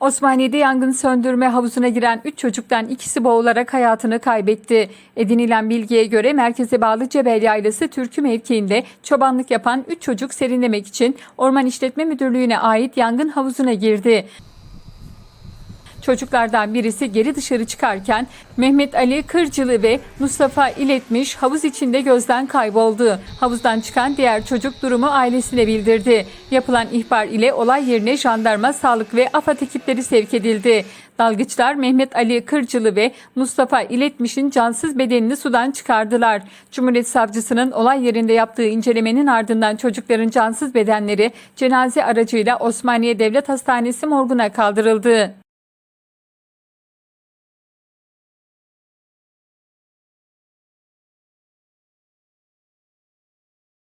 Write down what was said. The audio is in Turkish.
Osmaniye'de yangın söndürme havuzuna giren 3 çocuktan ikisi boğularak hayatını kaybetti. Edinilen bilgiye göre merkeze bağlı Cebel Yaylası Türkü mevkiinde çobanlık yapan 3 çocuk serinlemek için Orman İşletme Müdürlüğü'ne ait yangın havuzuna girdi. Çocuklardan birisi geri dışarı çıkarken Mehmet Ali Kırcılı ve Mustafa İletmiş havuz içinde gözden kayboldu. Havuzdan çıkan diğer çocuk durumu ailesine bildirdi. Yapılan ihbar ile olay yerine jandarma, sağlık ve AFAD ekipleri sevk edildi. Dalgıçlar Mehmet Ali Kırcılı ve Mustafa İletmiş'in cansız bedenini sudan çıkardılar. Cumhuriyet Savcısının olay yerinde yaptığı incelemenin ardından çocukların cansız bedenleri cenaze aracıyla Osmaniye Devlet Hastanesi morguna kaldırıldı.